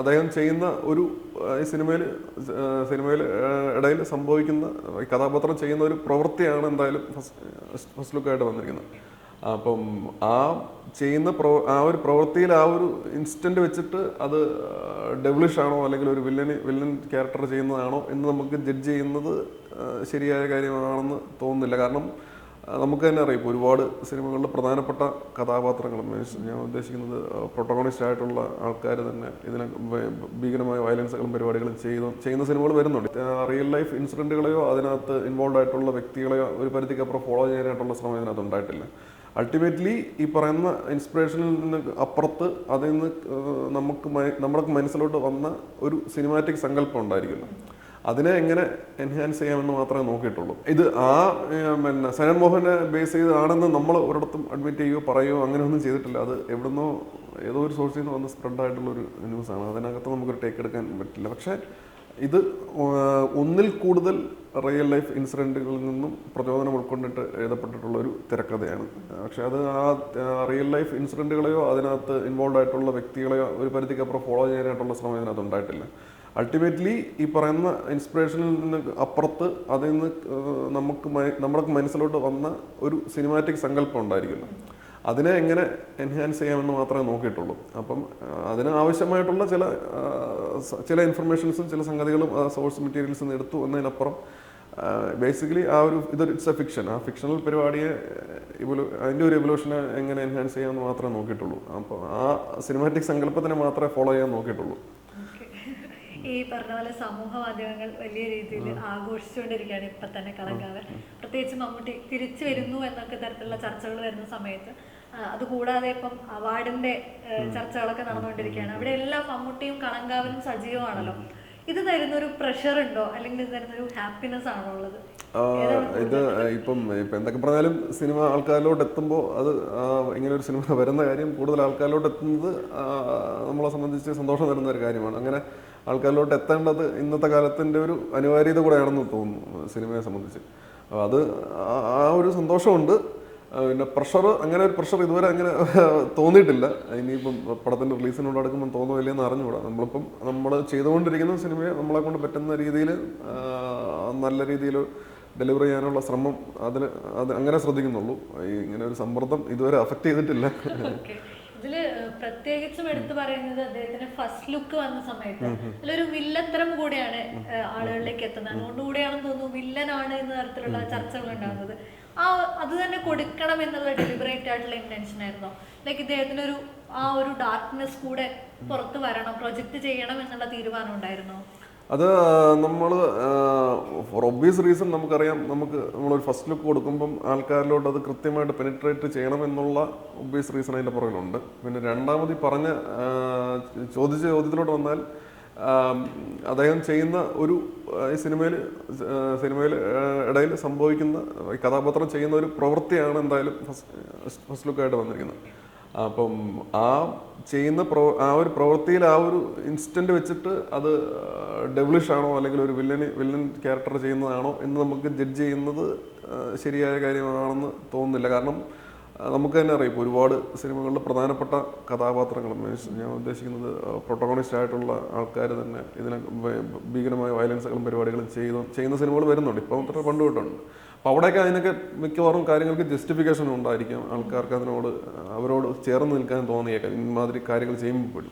അദ്ദേഹം ചെയ്യുന്ന ഒരു ഈ സിനിമയിൽ സിനിമയിൽ ഇടയിൽ സംഭവിക്കുന്ന കഥാപാത്രം ചെയ്യുന്ന ഒരു പ്രവൃത്തിയാണ് എന്തായാലും ഫസ്റ്റ് ഫസ്റ്റ് ലുക്കായിട്ട് വന്നിരിക്കുന്നത്. അപ്പം ആ ചെയ്യുന്ന പ്രവ ആ ഒരു പ്രവൃത്തിയിൽ ആ ഒരു ഇൻസ്റ്റന്റ് വെച്ചിട്ട് അത് ഡെവലിഷ് ആണോ അല്ലെങ്കിൽ ഒരു വില്ലന് വില്ലൻ ക്യാരക്ടർ ചെയ്യുന്നതാണോ എന്ന് നമുക്ക് ജഡ്ജ് ചെയ്യുന്നത് ശരിയായ കാര്യമാണെന്ന് തോന്നുന്നില്ല. കാരണം നമുക്ക് തന്നെ അറിയാം. ഒരുപാട് സിനിമകളിൽ പ്രധാനപ്പെട്ട കഥാപാത്രങ്ങൾ മീൻസ് ഞാൻ ഉദ്ദേശിക്കുന്നത് പ്രൊട്ടഗോണിസ്റ്റ് ആയിട്ടുള്ള ആൾക്കാർ തന്നെ ഇതിനെ ഭീകരമായ വയലൻസുകളും പരിപാടികളും ചെയ്തു ചെയ്യുന്ന സിനിമകൾ വരുന്നുണ്ട്. റിയൽ ലൈഫ് ഇൻസിഡന്റുകളെയോ അതിനകത്ത് ഇൻവോൾവ് ആയിട്ടുള്ള വ്യക്തികളെയോ ഒരു പരിധിക്കപ്പുറം ഫോളോ ചെയ്യാനായിട്ടുള്ള ശ്രമം ഇതിനകത്ത് ഉണ്ടായിട്ടില്ല. അൾട്ടിമേറ്റ്ലി ഈ പറയുന്ന ഇൻസ്പിറേഷനിൽ നിന്ന് അപ്പുറത്ത് അതിൽ നിന്ന് നമുക്ക് നമ്മുടെ മനസ്സിലോട്ട് വന്ന ഒരു സിനിമാറ്റിക് സങ്കല്പം ഉണ്ടായിരിക്കുമല്ലോ. അതിനെ എങ്ങനെ എൻഹാൻസ് ചെയ്യാമെന്ന് മാത്രമേ നോക്കിയിട്ടുള്ളൂ. ഇത് ആ പിന്നെ സനൻ മോഹനെ ബേസ് ചെയ്താണെന്ന് നമ്മൾ ഒരിടത്തും അഡ്മിറ്റ് ചെയ്യുകയോ പറയുകയോ അങ്ങനെയൊന്നും ചെയ്തിട്ടില്ല. അത് എവിടുന്നോ ഏതോ ഒരു സോഴ്സിൽ നിന്ന് വന്ന് സ്പ്രെഡ് ആയിട്ടുള്ള ഒരു ന്യൂസാണ് അതിനകത്ത് നമുക്കൊരു ടേക്ക് എടുക്കാൻ പറ്റില്ല. പക്ഷേ ഇത് ഒന്നിൽ കൂടുതൽ റിയൽ ലൈഫ് ഇൻസിഡന്റുകളിൽ നിന്നും പ്രചോദനം ഉൾക്കൊണ്ടിട്ട് എഴുതപ്പെട്ടിട്ടുള്ള ഒരു തിരക്കഥയാണ്. പക്ഷേ അത് ആ റിയൽ ലൈഫ് ഇൻസിഡന്റുകളെയോ അതിനകത്ത് ഇൻവോൾവ് ആയിട്ടുള്ള വ്യക്തികളെയോ ഒരു പരിധിക്കപ്പുറം ഫോളോ ചെയ്യാനായിട്ടുള്ള ശ്രമം ഇതിനകത്ത് ഉണ്ടായിട്ടില്ല. അൾട്ടിമേറ്റ്ലി ഈ പറയുന്ന ഇൻസ്പിറേഷനിൽ നിന്ന് അപ്പുറത്ത് അതിൽ നിന്ന് നമുക്ക് നമ്മുടെ മനസ്സിലോട്ട് വന്ന ഒരു സിനിമാറ്റിക് സങ്കല്പം ഉണ്ടായിരിക്കുമല്ലോ അതിനെ എങ്ങനെ എൻഹാൻസ് ചെയ്യാമെന്ന് മാത്രമേ നോക്കിയിട്ടുള്ളൂ. അപ്പം അതിന് ആവശ്യമായിട്ടുള്ള ചില ചില ഇൻഫർമേഷൻസും ചില സംഗതികളും സോഴ്സ് മെറ്റീരിയൽസ് നിന്ന് എടുത്തു എന്നതിനപ്പുറം ബേസിക്കലി ആ ഒരു ഇതൊരു ഇറ്റ്സ് എ ഫിക്ഷൻ ആ ഫിക്ഷണൽ പരിപാടിയെ അതിന്റെ ഒരു എവല്യൂഷനെ എങ്ങനെ എൻഹാൻസ് ചെയ്യാമെന്ന് മാത്രമേ നോക്കിയിട്ടുള്ളൂ. അപ്പം ആ സിനിമാറ്റിക് സങ്കല്പത്തിനെ മാത്രമേ ഫോളോ ചെയ്യാൻ നോക്കിയിട്ടുള്ളൂ. ഈ പറഞ്ഞ പോലെ സമൂഹ മാധ്യമങ്ങൾ വലിയ രീതിയിൽ ആഘോഷിച്ചുകൊണ്ടിരിക്കുകയാണ് ഇപ്പൊ തന്നെ കളങ്കാവൻ പ്രത്യേകിച്ച് മമ്മൂട്ടി തിരിച്ചു വരുന്നു എന്നൊക്കെ തരത്തിലുള്ള ചർച്ചകൾ വരുന്ന സമയത്ത് അതുകൂടാതെ ഇപ്പം അവാർഡിന്റെ ചർച്ചകളൊക്കെ നടന്നുകൊണ്ടിരിക്കുകയാണ്. അവിടെ എല്ലാം മമ്മൂട്ടിയും കളങ്കാവനും സജീവമാണല്ലോ. ഇത് തരുന്നൊരു പ്രഷർ ഉണ്ടോ? അല്ലെങ്കിൽ ഇത് തരുന്നൊരു ഹാപ്പിനെസ് ആണോ ഉള്ളത്? ഇത് ഇപ്പം ഇപ്പം എന്തൊക്കെ പറഞ്ഞാലും സിനിമ ആൾക്കാരിലോട്ട് എത്തുമ്പോൾ അത് ഇങ്ങനെ ഒരു സിനിമ വരുന്ന കാര്യം കൂടുതൽ ആൾക്കാരിലോട്ട് എത്തുന്നത് നമ്മളെ സംബന്ധിച്ച് സന്തോഷം തരുന്ന ഒരു കാര്യമാണ്. അങ്ങനെ ആൾക്കാരിലോട്ട് എത്തേണ്ടത് ഇന്നത്തെ കാലത്തിന്റെ ഒരു അനിവാര്യത കൂടെയാണെന്ന് തോന്നുന്നു സിനിമയെ സംബന്ധിച്ച്. അപ്പോൾ അത് ആ- ഒരു സന്തോഷമുണ്ട്. പിന്നെ പ്രഷർ അങ്ങനെ ഒരു പ്രഷർ ഇതുവരെ അങ്ങനെ തോന്നിയിട്ടില്ല. ഇനിയിപ്പം പടത്തിന്റെ റിലീസിനോട് അടുക്കുമ്പോൾ തോന്നുമില്ല എന്ന് അറിഞ്ഞുകൂടാ. നമ്മളിപ്പം നമ്മൾ ചെയ്തുകൊണ്ടിരിക്കുന്ന സിനിമയെ നമ്മളെ കൊണ്ട് പറ്റുന്ന രീതിയിൽ നല്ല രീതിയിൽ ഡെലിവറി ചെയ്യാനുള്ള ശ്രമം അതിൽ അത് അങ്ങനെ ശ്രദ്ധിക്കുന്നുള്ളൂ. ഇങ്ങനെ ഒരു സമ്മർദ്ദം ഇതുവരെ അഫക്റ്റ് ചെയ്തിട്ടില്ല. ഇതിൽ പ്രത്യേകിച്ചും എടുത്തു പറയുന്നത് അദ്ദേഹത്തിന്റെ ഫസ്റ്റ് ലുക്ക് വന്ന സമയത്ത്. അതിലൊരു വില്ലത്തരം കൂടെയാണ് ആളുകളിലേക്ക് എത്തുന്നത്. അതുകൊണ്ടുകൂടെയാണെന്ന് തോന്നുന്നു വില്ലനാണ് എന്ന തരത്തിലുള്ള ചർച്ചകൾ ഉണ്ടാകുന്നത് ആ അത് തന്നെ കൊടുക്കണം എന്നുള്ള ഡെലിബറേറ്റ് ആയിട്ടുള്ള ഇന്റൻഷൻ ആയിരുന്നു? ലൈക്ക് ഇദ്ദേഹത്തിന് ഒരു ആ ഒരു ഡാർക്ക്നെസ് കൂടെ പുറത്ത് വരണം? പ്രൊജക്ട് ചെയ്യണം എന്നുള്ള തീരുമാനം ഉണ്ടായിരുന്നോ? അത് നമ്മൾ ഫോർ ഒബ്വിയസ് റീസൺ നമുക്കറിയാം നമുക്ക് നമ്മളൊരു ഫസ്റ്റ് ലുക്ക് കൊടുക്കുമ്പം ആൾക്കാരിലോട്ട് അത് കൃത്യമായിട്ട് പെനിട്രേറ്റ് ചെയ്യണം എന്നുള്ള ഒബ്വിയസ് റീസൺ അതിന്റെ പുറകിലുണ്ട്. പിന്നെ രണ്ടാമത് ഈ പറഞ്ഞ ചോദിച്ച ചോദ്യത്തിലോട്ട് വന്നാൽ അദ്ദേഹം ചെയ്യുന്ന ഒരു ഈ സിനിമയിൽ സിനിമയിൽ ഇടയിൽ സംഭവിക്കുന്ന കഥാപാത്രം ചെയ്യുന്ന ഒരു പ്രവൃത്തിയാണ് എന്തായാലും ഫസ്റ്റ് ഫസ്റ്റ് ലുക്കായിട്ട് വന്നിരിക്കുന്നത്. അപ്പം ആ ചെയ്യുന്ന പ്രവ ആ ഒരു പ്രവൃത്തിയിൽ ആ ഒരു ഇൻസ്റ്റന്റ് വെച്ചിട്ട് അത് ഡെവലിഷ് ആണോ അല്ലെങ്കിൽ ഒരു വില്ലന് വില്ലൻ ക്യാരക്ടർ ചെയ്യുന്നതാണോ എന്ന് നമുക്ക് ജഡ്ജ് ചെയ്യുന്നത് ശരിയായ കാര്യമാണെന്ന് തോന്നുന്നില്ല. കാരണം നമുക്ക് തന്നെ അറിയാം. ഇപ്പോൾ ഒരുപാട് സിനിമകളിൽ പ്രധാനപ്പെട്ട കഥാപാത്രങ്ങൾ ഞാൻ ഉദ്ദേശിക്കുന്നത് പ്രൊട്ടോണിസ്റ്റ് ആയിട്ടുള്ള ആൾക്കാർ തന്നെ ഇതിനെ ഭീകരമായ വയലൻസുകളും പരിപാടികളും ചെയ്തു ചെയ്യുന്ന സിനിമകൾ വരുന്നുണ്ട്. ഇപ്പം അത്ര പണ്ട് തൊട്ടുണ്ട്. അപ്പോൾ അവിടെയൊക്കെ അതിനൊക്കെ മിക്കവാറും കാര്യങ്ങൾക്ക് ജസ്റ്റിഫിക്കേഷൻ ഉണ്ടായിരിക്കും. ആൾക്കാർക്ക് അതിനോട് അവരോട് ചേർന്ന് നിൽക്കാൻ തോന്നിയേക്കാം. ഇമാതിരി കാര്യങ്ങൾ ചെയ്യുമ്പോൾ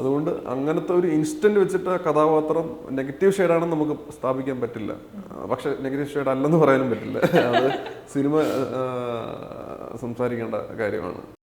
അതുകൊണ്ട് അങ്ങനത്തെ ഒരു ഇൻസ്റ്റന്റ് വെച്ചിട്ട് കഥാപാത്രം നെഗറ്റീവ് ഷെയ്ഡാണെന്ന് നമുക്ക് സ്ഥാപിക്കാൻ പറ്റില്ല. പക്ഷെ നെഗറ്റീവ് ഷെയ്ഡ് അല്ലെന്ന് പറയാനും പറ്റില്ല. അത് സിനിമ സംസാരിക്കേണ്ട കാര്യമാണ്.